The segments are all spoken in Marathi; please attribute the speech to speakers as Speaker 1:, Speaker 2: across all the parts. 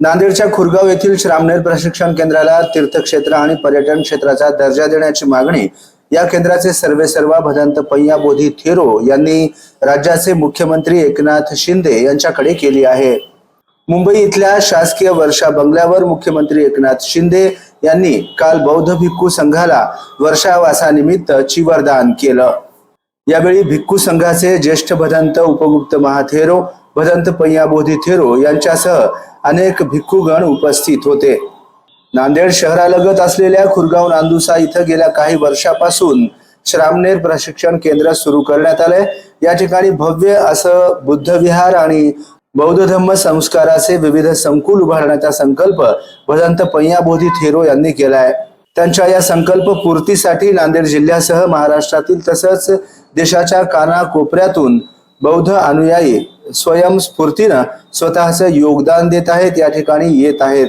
Speaker 1: नांदेडच्या खुरगाव येथील श्रामनेर प्रशिक्षण केंद्राला तीर्थक्षेत्र आणि पर्यटन क्षेत्राचा दर्जा देण्याची मागणी या केंद्राचे सर्वेसर्वा भदंत पय्या बोधी थेरो यांनी राज्याचे मुख्यमंत्री एकनाथ शिंदे यांच्याकडे केली आहे. मुंबई इथल्या शासकीय वर्षा बंगल्यावर मुख्यमंत्री एकनाथ शिंदे यांनी काल बौद्ध भिक्खू संघाला वर्षावासानिमित्त चिवरदान केलं. यावेळी भिक्खू संघाचे ज्येष्ठ भदंत उपगुप्त महाथेरो भदंत पय्याबोधी थेरो यांच्यासह अनेक भिक्खूगण उपस्थित होते. नांदेड शहरालगत असलेल्या खुरगाव नांदुसा इथं गेल्या काही वर्षापासून श्रामनेर प्रशिक्षण केंद्र सुरू करण्यात आलंय. या ठिकाणी भव्य असं बुद्धविहार आणि बौद्ध धम्म संस्काराचे विविध संकुल उभारण्याचा संकल्प भदंत पय्याबोधी थेरो यांनी केलाय. त्यांच्या या संकल्प पूर्तीसाठी नांदेड जिल्ह्यासह महाराष्ट्रातील तसंच देशाच्या कानाकोपऱ्यातून बौद्ध अनुयायी स्वयंस्फूर्तीनं स्वतःचं योगदान देत आहेत या ठिकाणी येत आहेत.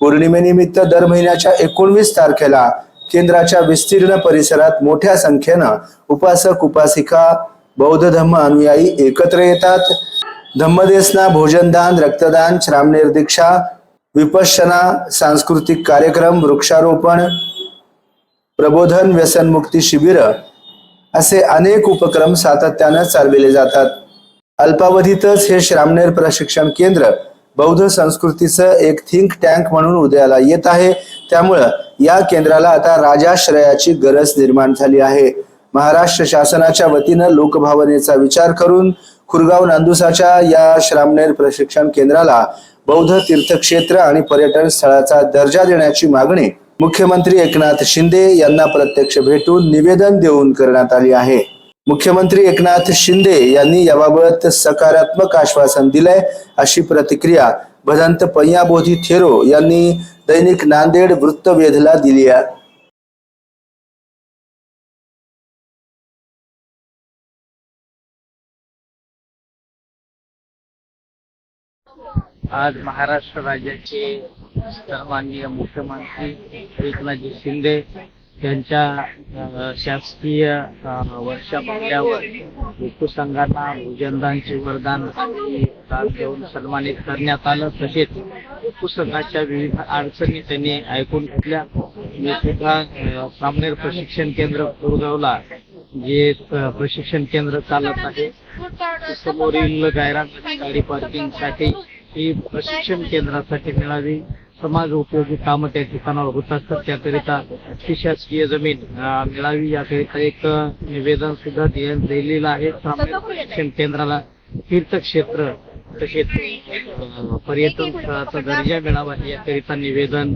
Speaker 1: पौर्णिमेनिमित्त दर महिन्याच्या एकोणवीस तारखेला केंद्राच्या विस्तीर्ण परिसरात मोठ्या संख्येनं उपासक उपासिका बौद्ध धम्म अनुयायी एकत्र येतात. धम्मदेसना भोजनदान रक्तदान श्रामनिर्दीक्षा विपश्चना सांस्कृतिक कार्यक्रम वृक्षारोपण प्रबोधन व्यसनमुक्ती शिबिर असे अनेक उपक्रम सातत्यानं चालविले जातात. अल्पावधीतच हे श्रामनेर प्रशिक्षण केंद्र बौद्ध संस्कृतीचं एक थिंक टँक म्हणून उदयाला येत आहे. त्यामुळं या केंद्राला आता राजाश्रयाची गरज निर्माण झाली आहे. महाराष्ट्र शासनाच्या वतीनं लोकभावनेचा विचार करून खुरगाव नांदुसाच्या या श्रामनेर प्रशिक्षण केंद्राला बौद्ध तीर्थक्षेत्र आणि पर्यटन स्थळाचा दर्जा देण्याची मागणी मुख्यमंत्री एकनाथ शिंदे यांना प्रत्यक्ष भेटून निवेदन देऊन करण्यात आली आहे. मुख्यमंत्री एकनाथ शिंदे यांनी याबाबत सकारात्मक आश्वासन दिलंय अशी प्रतिक्रिया भदंत पय्याबोधी थेरो यांनी दैनिक नांदेड वृत्तवेधला दिली आहे.
Speaker 2: आज महाराष्ट्र राज्याचे सन्माननीय मुख्यमंत्री एकनाथजी शिंदे त्यांच्या शासकीय अ, भिक्खू संघांना भोजनदानचे वरदान दान देऊन सन्मानित करण्यात आलं. तसेच भिक्खू संघाच्या विविध अडचणी त्यांनी ऐकून घेतल्या. मी सुद्धा सामनेर प्रशिक्षण केंद्र कोरगावला जे प्रशिक्षण केंद्र चालत आहे समोरील गायरान गाडी पार्किंगसाठी ही प्रशिक्षण केंद्रासाठी मिळावी. समाज उपयोगी कामं त्या ठिकाणावर होत असतात. त्याकरिता ती शासकीय जमीन मिळावी याकरिता एक निवेदन सुद्धा दिलेलं आहे. शिक्षण केंद्राला तीर्थक्षेत्र तसेच पर्यटन स्थळाचा दर्जा मिळावा याकरिता निवेदन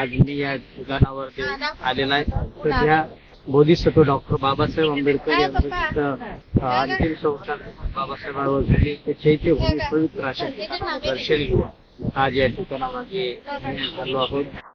Speaker 2: आज मी या ठिकाणावर आलेला आलेलं आहे. तर या बोधिसत्व डॉक्टर बाबासाहेब आंबेडकर यांचं अंतिम संस्कार बाबासाहेबांवर झाले. ते चैत्यभूमी पवित्र अशा दर्शन घेऊन आज या ठिकाणावर आलो आहोत